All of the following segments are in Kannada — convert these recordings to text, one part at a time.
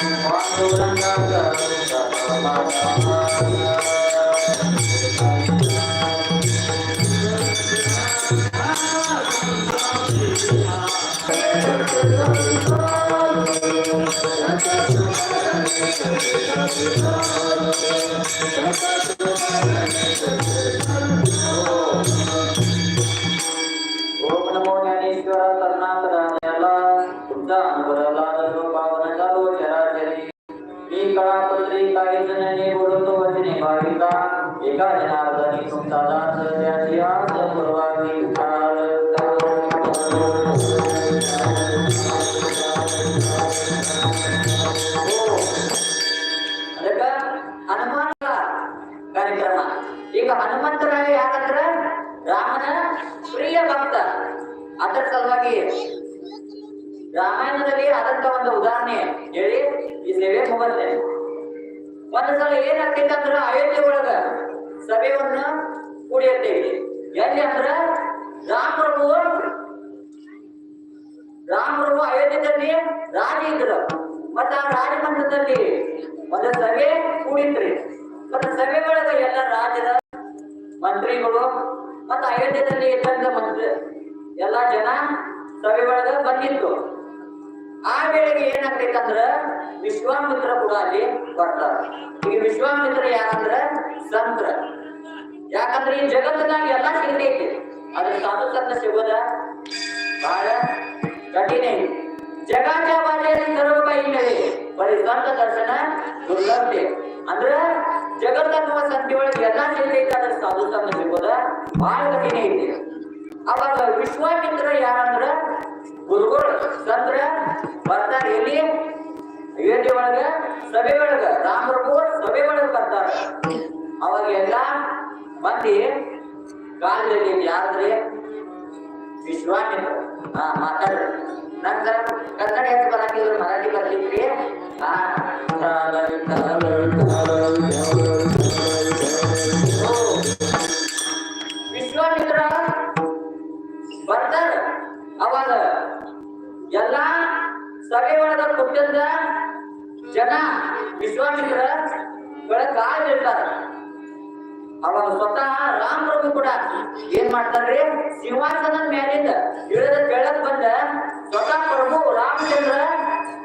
Om Namo Narayana Tanah Tanah Yalan Bunda Berlalu ಈ ಕಳಾಪತ್ರಿ ಕಾಯಿಸನೆ ಗುರುತು ವಚನೆ ಭಾವಿಕ ಏಕ ಜನಾರ್ದನಿ ಸುಂದರ ಸತ್ಯಾಸಿಯಾದ ಪುರವಾಗಿ ಅದಕ್ಕ ಹನುಮಾನ ಕಾರ್ಯಕ್ರಮ ಈಗ ಹನುಮಂತರಾಯ ಯಾರಂದ್ರ ರಾಮನ ಪ್ರಿಯ ಭಕ್ತ ಅದರ ಸಲುವಾಗಿ ರಾಮಾಯಣದಲ್ಲಿ ಆದಂತ ಒಂದು ಉದಾಹರಣೆ ಹೇಳಿ ಸೇವೆ ಮುಗತ್ತೆ ಒಂದ್ ಸಲ ಏನಾಗ್ತೈತೆ ಅಂದ್ರ ಅಯೋಧ್ಯೆ ಒಳಗ ಸಭೆಯನ್ನ ಕುಡಿಯತ್ತೈತಿ ಎಲ್ಲಿ ಅಂದ್ರ ರಾಮ ಪ್ರಭು ರಾಮ ಪ್ರಭು ಅಯೋಧ್ಯದಲ್ಲಿ ರಾಜ ಇದ್ರು. ಮತ್ತ ಆ ರಾಜಮಂತ್ರದಲ್ಲಿ ಒಂದು ಸಭೆ ಕೂಡಿತ್ರಿ. ಮತ್ತ ಸಭೆ ಒಳಗ ಎಲ್ಲ ರಾಜ್ಯದ ಮಂತ್ರಿಗಳು ಮತ್ತ ಅಯೋಧ್ಯದಲ್ಲಿ ಇದ್ದಂತ ಮಂತ್ರಿ ಎಲ್ಲಾ ಜನ ಸಭೆ ಒಳಗ ಬಂದಿತ್ತು. ಆ ವೇಳೆಗೆ ಏನಾಗ್ತೈತಂದ್ರ ವಿಶ್ವಾಮಿತ್ರ ಕೂಡ ಅಲ್ಲಿ ಬರ್ತಾರ. ಈಗ ವಿಶ್ವಾಮಿತ್ರ ಯಾರಂದ್ರ ಸಂತ್ರ. ಯಾಕಂದ್ರೆ ಈ ಜಗತ್ತಿನಾಗ ಎಲ್ಲಾ ಸಿಗತೈತಿ ಅದ್ರ ಸಾಧು ಸಂತ ಸಿಗೋದ ಬಹಳ ಕಠಿಣ ಜಗಾಚಾವಾಜೆಯಲ್ಲಿ ಸರ್ವಕ ಹಿನ್ನೆಲೆ ಬರೀ ಸಂತ ದರ್ಶನ ದುರ್ಲಭ್ಯ ಅಂದ್ರ ಜಗತ್ತನ್ನುವ ಸಂತೆ ಒಳಗೆ ಎಲ್ಲಾ ಸಿಗತೈತಿ ಅದ್ರ ಸಾಧು ಸಂತ ಸಿಗೋದ ಬಹಳ ಕಠಿಣ ಐತಿ ಅವಾಗ ವಿಶ್ವಾಮಿತ್ರ ಯಾರಂದ್ರ ಗುರುಗಳು ಸಂದ್ರ ಬರ್ತಾರ ಎಲ್ಲಿ ಅಯೋಧ್ಯೆ ಒಳಗ ಸಭೆ ಒಳಗ ರಾಮಪ್ರಭು ಸಭೆ ಒಳಗ ಬರ್ತಾರ ಅವಾಗೆಲ್ಲ ಮಂದಿ ಕಾಲದಲ್ಲಿ ಯಾರ್ದ್ರಿ ವಿಶ್ವಾಮಿತ್ರ ಹಾ ಮಾತಾಡ್ರಿ ನಂತರ ಕನ್ನಡ ಹೆಸರು ಬರಂಗಿಲ್ಲ ಮರಾಠಿ ಬರ್ಲಿಕ್ಕೆ ಹಾ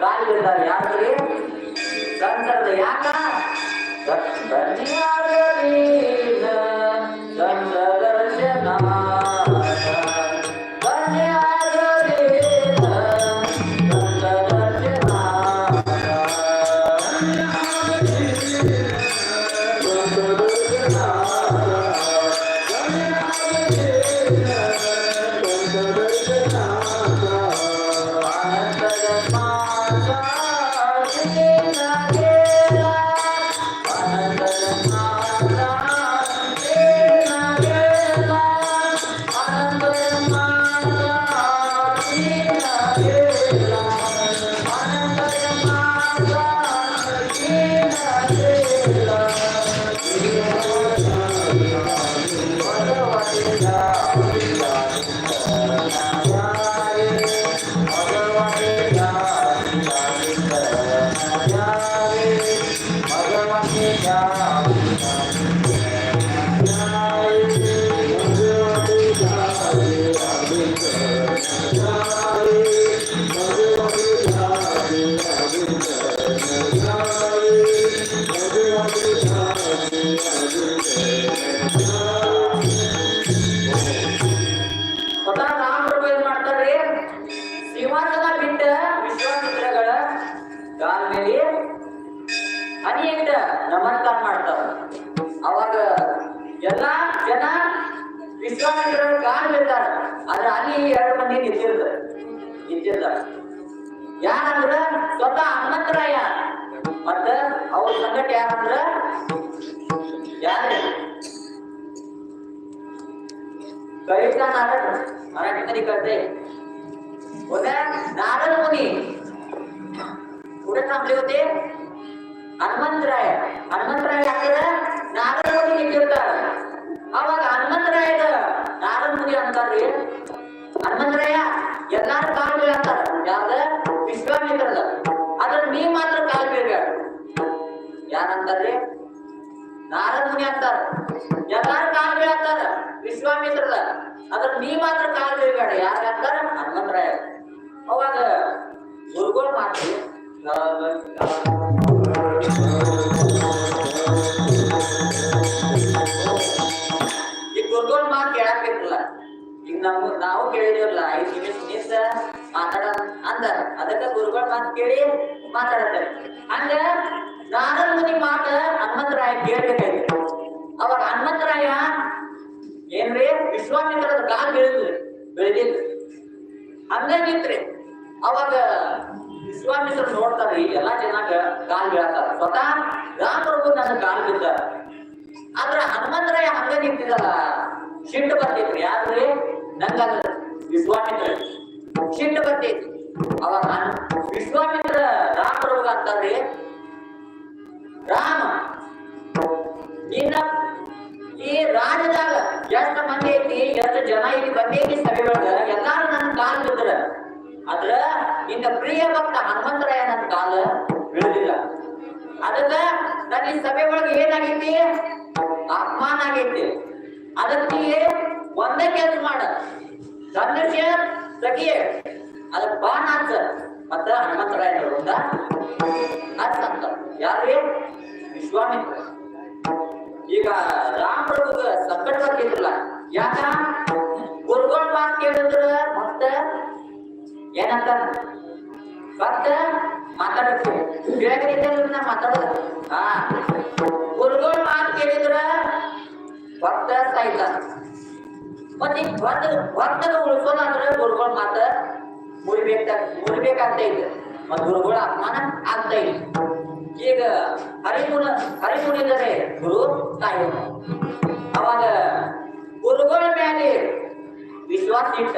ಕಾಲಿದ್ದಾರೆ ಯಾರಿಗೆ? ಸಂತರದ ಯಾಕ? ಬನ್ನಿಯಾಗಲೀನ ಸ್ವತಃ ಅವ್ರ ಸಂಗಟ ಯಾರಂದ್ರ ಯಾರು कळीचा नारळ मराठीमध्ये कळते होत्या नारळ मुनी कुठे थांबले होते ಹನುಮಂತರಾಯ ಹನುಮಂತರಾಯ ಯಾಕಂದ್ರೆ ನಾರದ ಮುನಿ ನಿಂತಿರ್ತಾರ ಅವಾಗ ಹನುಮಂತರಾಯದ ನಾರದ ಮುನಿ ಅಂತಾರ್ರಿ ಹನುಮಂತರಾಯ ಎಲ್ಲಾರು ಕಾಲ್ ಬೀಳಂತಾರ ಯಾವ್ದ ವಿಶ್ವಾಮಿತ್ರದ ಯಾರಂತಾರ್ರಿ ನಾರದ ಮುನಿ ಅಂತಾರ. ಎಲ್ಲಾರು ಕಾಲ್ ಬೀಳತ್ತಾರ ವಿಶ್ವಾಮಿತ್ರದ ಅದ್ರ ನೀ ಮಾತ್ರ ಕಾಲ್ ಬೇಡ. ಯಾರು ಅಂತಾರ? ಹನುಮಂತರಾಯ ಅವಾಗ ಗುರುಗಳು ಮಾಡ್ತೀವಿ. ಈ ಗುರುಗಳ ಮಾತು ಕೇಳಾಕೈತಿಲ್ಲ ಈಗ ನಮ್ಗೆ ನಾವು ಕೇಳಿದಿರಲ್ಲ ಐದು ಮಾತು ಕೇಳಿ ಮಾತಾಡ್ತಾರೆ. ಹಂಗ ನಾರದ ಮಾತ ಹನುಮಂತರಾಯ ಕೇಳ್ಬೇಕಾಯ್ತು ಅವಾಗ ಹನುಮಂತರಾಯ, ಏನ್ರಿ ವಿಶ್ವಾಮಿತ್ರ ಕಾಲ್ ಬೆಳೆದ್ರಿ ಬೆಳೆದಿಲ್ಲ ಹಂಗ ಅವಾಗ ವಿಶ್ವಾಮಿತ್ರ ನೋಡ್ತಾರ್ರಿ ಎಲ್ಲಾ ಜನಾಗ ಕಾಲ್ ಬೀಳತ್ತಾರ ಸ್ವತಃ ರಾಮಪ್ರಭು ನನ್ನ ಕಾಲ್ ಬಿದ್ದ ಆದ್ರ ಹನುಮಂತರಾಯ ಹಂಗ ನಿಂತಿದಲ್ಲ ಶಿಟ್ಟು ಬರ್ತೈತ್ರಿ ಯಾರ್ರಿ? ನಂಗ ವಿಶ್ವಾಮಿತ್ರ ಶಿಟ್ಟು ಬರ್ತೈತಿ ಅವಾಗ ಹನ್- ವಿಶ್ವಾಮಿತ್ರ ರಾಮಪ್ರಭುಗ ಅಂತಾರ್ರಿ ರಾಮ, ನಿನ್ನ ಈ ರಾಜದಾಗ ಎಷ್ಟ ಮಂದಿ ಐತಿ, ಎಷ್ಟು ಜನ ಇಲ್ಲಿ ಬಂದೈತಿ ಸಭೆ ಒಳಗ, ಎಲ್ಲಾರು ನನ್ನ ಕಾಲ್ ಬಿದ್ರ. ಅದ್ರ ನಿನ್ನ ಪ್ರಿಯ ಭಕ್ತ ಹನುಮಂತರಾಯ ನನ್ನ ಕಾಲ ಬೀಳುದಿಲ್ಲ. ಅದಕ್ಕ ನನ್ನ ಈ ಸಭೆ ಒಳಗೆ ಏನಾಗೈತಿ? ಅಪಮಾನ ಆಗೈತಿ. ಅದಕ್ಕೆ ಒಂದೇ ಕೆಲಸ ಮಾಡ. ಧನುಷ್ಯ ಸಖಿ ಅದಕ್ಕೆ ಬಾಣ ಅಂತ. ಮತ್ತ ಹನುಮಂತರಾಯ ನೋಡುದ ಹಚ್ಚ ಅಂತ ಯಾರು ವಿಶ್ವಾಮಿತ್ರ ಈಗ ರಾಮಪ್ರಭುಗ ಸಂಕಟ ಬರ್ತಿದ್ರಲ್ಲ ಯಾಕ? ಗುರುಗಳ ಮಾತು ಕೇಳಿದ್ರ ಮತ್ತ ಏನಂತ? ಮತ್ತ ಮಾತಾಡಬೇಕು. ಕೇಳಿದ್ರೆ ನಾ ಮಾತಾಡೋದ. ಹಾ. ಗುರುಗಳ ಮಾತು ಕೇಳಿದ್ರ ಭಕ್ತ ಸಾಯ್ತಾನ. ಮತ್ತೆ ಬರ್ತದ ಭಕ್ತ ಭಕ್ತನ ಉಳಿಸೋದಂದ್ರ ಗುರುಗಳ ಮಾತ ಮುರಿಬೇಕ ಮುರಿಬೇಕಂತ ಇದೆ. ಮತ್ತ ಗುರುಗಳ ಅಪಮಾನ ಆಗ್ತಾ ಈಗ ಹರಿಗುಣ ಹರಿಮುನಿದರೆ ಗುರು ತಾಯಿ ಅವಾಗ ಗುರುಗಳ ಮೇಲೆ ವಿಶ್ವಾಸ ಇಟ್ಟ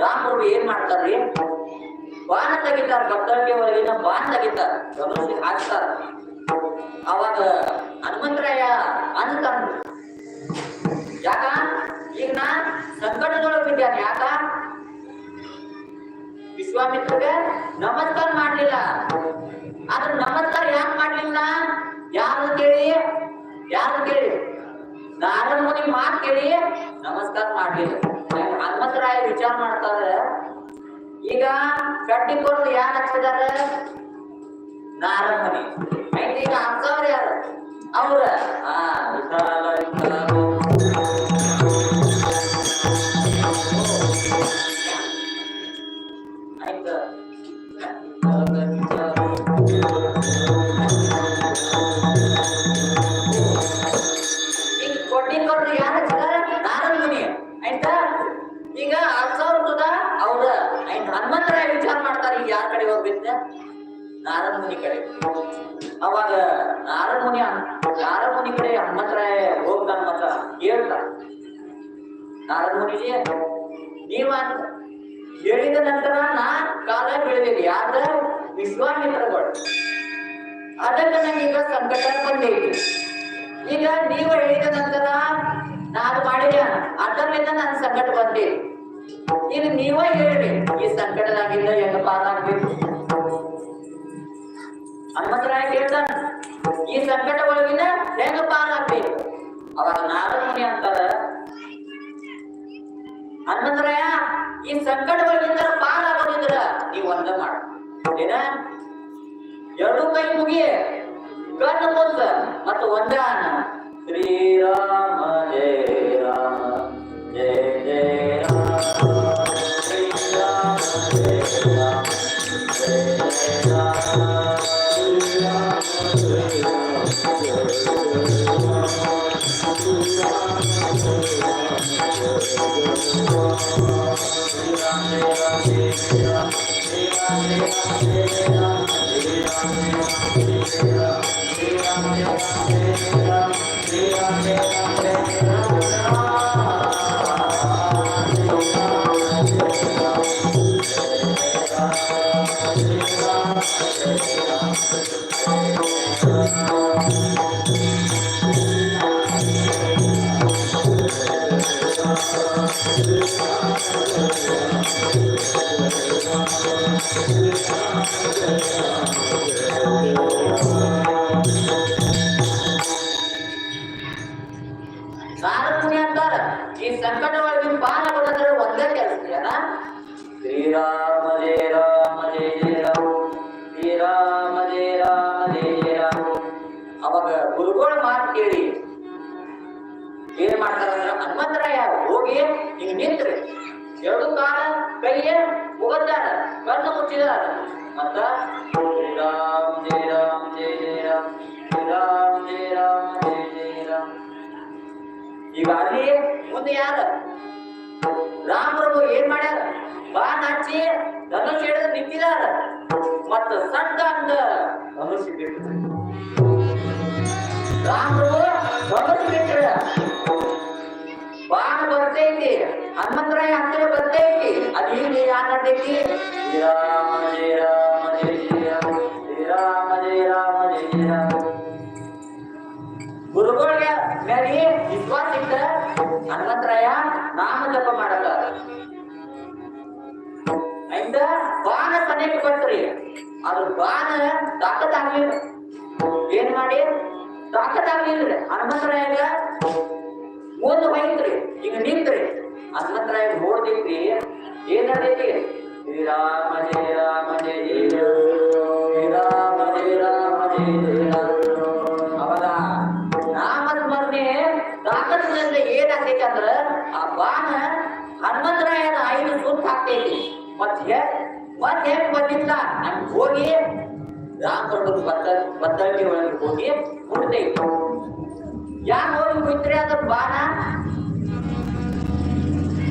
ರಾಮರು ಏನ್ ಮಾಡ್ತಾರ್ರಿ? ಬಾಣ ತೆಗಿತಾರ ಕರ್ತವ್ಯ ಒಳಗಿನ ಬಾಣ ತೆಗಿತಾರ ಧನುಷ್ ಹಾಕ್ತಾರ. ಅವಾಗ ಹನುಮಂತರಾಯ ಅಂತಾನ ಯಾಕ? ಈಗ ನಾ ಸಂಕಟದೊಳಗೆ ಬಿದ್ದಾನೆ. ಯಾಕ? ವಿಶ್ವಾಮಿತ್ರಗೆ ನಮಸ್ಕಾರ ಮಾಡ್ಲಿಲ್ಲ. ಆದ್ರೆ ನಮಸ್ಕಾರ ಯಾಕೆ ಮಾಡ್ಲಿಲ್ಲ? ಯಾರು ಕೇಳಿ? ಯಾರು ಕೇಳಿ? ನಾರದ ಮುನಿ ಮಾತು ಕೇಳಿ ನಮಸ್ಕಾರ ಮಾಡ್ಲಿಲ್ಲ. ಹನುಮಂತರಾಯ ವಿಚಾರ ಮಾಡ್ತಾರೆ ಈಗ ಕೊರಲು ಯಾರು ಹಚ್ಚಿದಾರ ನಾರದ ಮುನಿ ಈಗ ಹಚ್ಚವ್ರ ಯಾರು? ಅವ್ರ. ಆ ವಿಠಲ ಈಗ ಹತ್ತು ಸಾವಿರ ಸುದ ಅವ್ರ ಆಯ್ತು ಹನುಮಂತರಾಯ ವಿಚಾರ ಮಾಡ್ತಾರೆ. ಈಗ ಯಾರ ಕಡೆ ಹೋಗ್ಬೇಕ ನಾರದ್ ಮುನಿ ಕಡೆ. ಅವಾಗ ನಾರಾಯಣ ಮುನಿ ನಾರದ ಮುನಿ ಕಡೆ ಹನುಮಂತರಾಯ ಹೋಗ್ತಾನ ಮತ್ತ ಹೇಳ್ತಾ ನಾರದ ಮುನಿಜಿ ನೀವ ಹೇಳಿದ ನಂತರ ನಾ ಕಾಲ ಬೆಳೆದಿಲ್ಲ ಯಾರ ವಿಶ್ವಾಮಿತ್ರಗಳು ಅದಕ್ಕೆ ಈಗ ಸಂಕಟ ಬಂದೈತಿ. ಈಗ ನೀವು ಹೇಳಿದ ನಂತರ ಅವಾಗ ನಾರದ ಮುನಿ ಅಂತಾರ. ಅನ್ನದ್ರಯ ಈ ಸಂಕಟ ಪಾರಾಗೋದಿದ್ರ ನೀವು ಒಂದ ಮಾಡ. ಏನ? ಎರಡು ಕೈ ಮುಗಿ ಕಣ್ಣು ಮುಂದ ಮತ್ತು ಒಂದ ಅನ್ನ ಶ್ರೀರಾಮ. ಸಾರಥ್ಯ ಅಂತಾರ. ಈ ಸಂಕಟ ಒಳಗೆ ಒಂದೇ ಕೆಲಸ ಶ್ರೀರಾಮ ಜಯ ರಾಮ, ಜಯ ಜಯ ರಾಮ. ಶ್ರೀರಾಮ ಜಯ ರಾಮ ಜಯ ರಾಮ. ಅವಾಗ ಗುರುಗಳ ಮಾತು ಕೇಳಿ. ಏನ್ ಮಾಡ್ತಾರಂದ್ರ ಹೋಗಿ ಹಿಂಗ್ ನಿಂತ್ರಿ. ಎರಡು ಕಾಲ ಕೈಯ ಮುಗದ್ದಾರ ಕಣ್ಣು ಮುಚ್ಚಿದಾರ ಮತ್ತ ಶ್ರೀರಾಮ್ ಜಯ ರಾಮ್ ಜಯ ಜಯ ರಾಮ್ ಶ್ರೀರಾಮ್ ಜಯ ರಾಮ್ ಜಯ ಜಯ ರಾಮ್. ಈಗ ಅಲ್ಲಿ ಮುಂದೆ ಯಾರ? ರಾಮರು ಏನ್ ಮಾಡ್ಯಾರ? ಬಾ ನಾಚಿ ಧನುಷ್ ಹಿಡಿದು ನಿಂತಿದಾರ. ಮತ್ತ ಸಣ್ಣ ಅಂದ ಧನುಷ್ ಬಿಟ್ರು ರಾಮರು ಧನುಷ್ ಬಿಟ್ರ ಬಾಣ ಬರ್ತೈತಿ ಹನುಮಂತರಾಯ ಹತ್ತಿರ ಬರ್ತೈತಿ ಅದು ಇಲ್ಲಿ ಯಾನ್ ನಡ್ದೈತಿ ಶ್ರೀರಾಮ ಜಯ ರಾಮ ಜಯ ಜಯ ರಾಮ. ಜಯ ರಾಮ ಜಯ ರಾಮ. ಗುರುಗಳಿಗೆ ಮೇಲೆ ವಿಶ್ವಾಸ ಇಟ್ಟ ಹನುಮಂತರಾಯ ನಾಮ ಜಪ ಮಾಡಲ್ಲ ಇಂದ ಬಾಣ ಸನೇಕ ಬಂತ್ರಿ ಅದು ಬಾಣ ತಾಕತ್ತಾಗ್ಲಿಲ್ಲ ಏನ್ ಮಾಡಿ? ತಾಕತ್ತಾಗ್ಲಿಲ್ಲ ಹನುಮಂತರಾಯ ಮುಂದೆ ಹೋಯ್ತ್ರಿ ಈಗ ನಿಂತ್ರಿ. ಹನುಮಂತರಾಯ ನೋಡ್ತಿದ್ವಿ ಏನದೈತಿ ಶ್ರೀರಾಮ ಜಯ ರಾಮ, ಜಯ ಶ್ರೀರಾಮ ಜಯ ರಾಮ, ಜಯ ಜಯ ರಾಮ ರಾಮನ ತಾಕತ್ತಿನಿಂದ ಏನಾಗ್ತೈತಿ ಅಂದ್ರ ಆ ಬಾಣ ಹನುಮಂತರಾಯನ ಐದು ಸುತ್ತ ಹಾಕ್ತೈತಿ. ಮತ್ತೆ ಮತ್ತೆ ಹೆಂಗ್ ಬಂದಿಲ್ಲ ಹಂಗ್ ಹೋಗಿ ರಾಮರೊಡ್ಡ ಬತ್ತ ಬತ್ತಳಿಕೆ ಒಳಗೆ ಹೋಗಿ ಮುಟ್ತೈತಿ ಯಾಕೆ ಹೋಗಿ ಮುಟ್ರಿ ಅದ್ರ ಬಾಣ?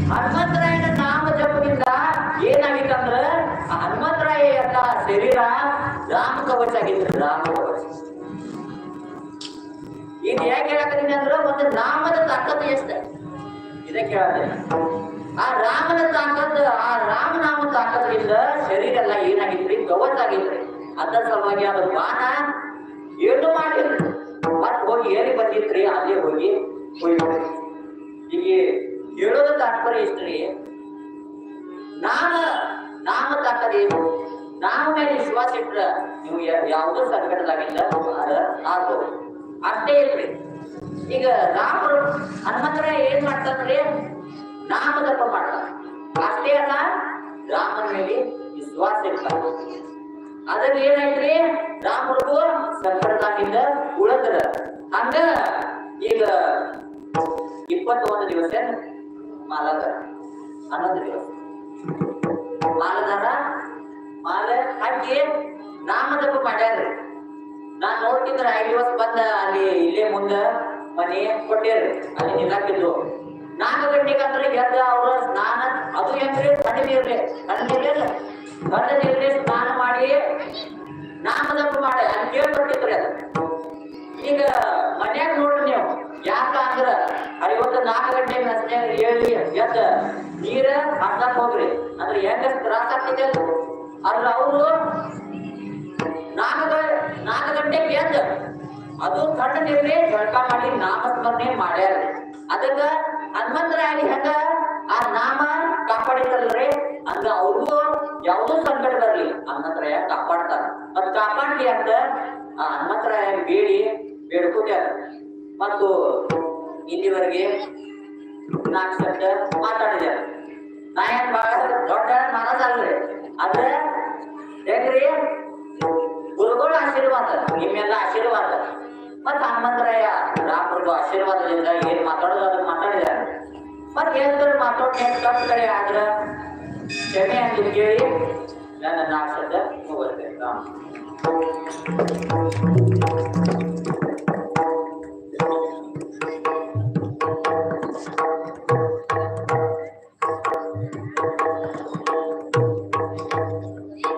ಹನುಮಂತರಾಯನ ನಾಮ ಜಪದಿಂದ ಏನಾಗಿತ್ತಂದ್ರ ಹನುಮಂತರಾಯ ಶರೀರ ರಾಮ ಕವಚ ಆಗಿತ್ತು ರಾಮ ಕವಚ ಇದು ಯಾಕೆ ಹೇಳಕತ್ತೀನಿ ಅಂದ್ರ ಒಂದು ನಾಮದ ತಾಕತ್ತು ಎಷ್ಟ. ಇದಕ್ಕೆ ಹೇಳಿದೆ ಆ ರಾಮನ ತಾಕತ್ ಆ ರಾಮನಾಮ ತಾಕತ್ರಿಂದ ಶರೀರ ಎಲ್ಲ ಏನಾಗಿತ್ರಿ? ಕವಚ ಆಗಿತ್ರಿ ಅದರ ಸಲುವಾಗಿ ಅದು ಬಾಣ ಏನು ಮಾಡಿಲ್ರಿ ಮತ್ತೆ ಹೋಗಿ ಏರಿ ಬಂದಿತ್ರಿ ಅಲ್ಲೇ ಹೋಗಿ ಹೋಗಿ ಈಗ ಹೇಳೋದ ತಾತ್ಪರ್ಯ ಇಷ್ಟ್ರಿ. ನಾಮ ತಾತ್ಪರ್ಯ ಏನು ನಾಮ ಮೇಲೆ ವಿಶ್ವಾಸ ಇಟ್ರ ನೀವು ಯಾವುದೂ ಸಂಕಟದಾಗಿಲ್ಲ ಅದ ಅಷ್ಟೇ ಇಲ್ರಿ. ಈಗ ರಾಮರು ಹನುಮಂತರ ಏನ್ ಮಾಡ್ತಾನ್ರಿ? ನಾಮ ಜಪ ಮಾಡ್ತಾರೆ. ಅಷ್ಟೇ ಅಲ್ಲ, ರಾಮನ ಮೇಲೆ ವಿಶ್ವಾಸ ಇರ್ತಾರ ಅದ್ರಲ್ಲಿ ಏನಾಯ್ತ್ರಿ? ರಾಮರಿಗೂ ಸಂಕಟದಾಗಿಂದ ಉಳದ್ರ. ಹಂಗ ಈಗ ಇಪ್ಪತ್ತೊಂದು ದಿವಸ ಮಾಲದ ಅನ್ನೋದ್ರಿ ಮಾಲದಾರ ಮಾಲ ಹಾಕಿ ನಾಮ ಜಪ ಮಾಡ್ಯಾರ್ರಿ. ನಾನ್ ನೋಡ್ತಿದ್ರ ಐದ್ ದಿವಸ ಬಂದ ಅಲ್ಲಿ ಇಲ್ಲೇ ಮುಂದ ಮನೆ ಕೊಟ್ಟೇರಿ ಅಲ್ಲಿ ನಿಲ್ಲಾಕಿದ್ದು ನಾಲ್ಕು ಗಂಟೆಗೆ ಅಂದ್ರೆ ಎದ್ದ ಅವ್ರ ಸ್ನಾನ, ಅದು ಹೆಂಗ್ರಿ? ಸಣ್ಣ ಇರ್ಲಿ ನೀರ್ಲಿ ಸಣ್ಣ ನೀರ್ಲಿ ಸ್ನಾನ ಮಾಡಿ ನಾಮದಪ್ಪ ಮಾಡಿ. ಅಲ್ಲಿ ಕೇಳ್ಬಿಟ್ಟಿದ್ರಿ ಈಗ ಮನ್ಯಾಗ ನೋಡ್ರಿ ನೀವು, ಯಾಕ ಐವತ್ತು ನಾಲ್ಕು ಗಂಟೆ ಅಷ್ಟೇ ಹೇಳಿ, ಎದ್ದ. ನೀರ ಹಾಕ್ಲಕ್ ಹೋಗ್ರಿ. ಅಂದ್ರೆ ಹೆಂಗ ತ್ರಾಸ ಆಗ್ತೈತೆ ಅದು? ಆದ್ರ ಅವರು ನಾಲ್ಕು ನಾಲ್ಕು ಗಂಟೆಗೆ ಎದ್ದ. ಅದು ಸಣ್ಣ ನೀರ್ಲಿ ಜಳಕ ಮಾಡಿ ನಾಮಸ್ಮರಣೆ ಮಾಡ್ಯಾರ ಅದಕ್ಕ ಹನುಮಂತರಾಗಿ ಹೆಂಗ ಆ ನಾಮ ಕಾಪಾಡಿತಾರಲ್ರಿ ಅಂದ್ರೆ ಅವ್ರಿಗೂ ಯಾವುದೋ ಸಂಕಟ ಬರ್ಲಿ ಹನುಮಂತರಾಯ ಕಾಪಾಡ್ತಾರ. ಮತ್ ಕಾಪಾಡ್ಲಿ ಅಂತ ಆ ಹನುಮಂತರಾಯ ಬೇಡಿ ಬೇಡ್ಕೊಟ್ಯಾರ. ಮತ್ತು ಇಲ್ಲಿವರೆಗೆ ನಾಲ್ಕು ಶಬ್ದ ಮಾತಾಡಿದ್ದಾರೆ ನಾ ಏನ್ ಬಹಳ ದೊಡ್ಡ ಮಾನಸಲ್ರಿ ಆದ್ರೆ, ಹೆಂಗ್ರಿ? ಗುರುಗಳ ಆಶೀರ್ವಾದ, ನಿಮ್ಮೆಲ್ಲ ಆಶೀರ್ವಾದ. ಮತ್ತ ಹನುಮಂತರಾಯ ರಾಮರಿಗೂ ಆಶೀರ್ವಾದದಿಂದ ಏನ್ ಮಾತಾಡೋದು ಅದನ್ನ ಮಾತಾಡಿದ್ದಾರೆ ಮತ್ ಏನಾದ್ರು ಮಾತಾಡ್ ತಪ್ಪು ಕಡೆ ಆದ್ರ, ಕ್ಷಮೆ ಅಂತ ಕೇಳಿ ನನ್ನ ನಾಲ್ಕು ಶಬ್ದ ರಾಮ್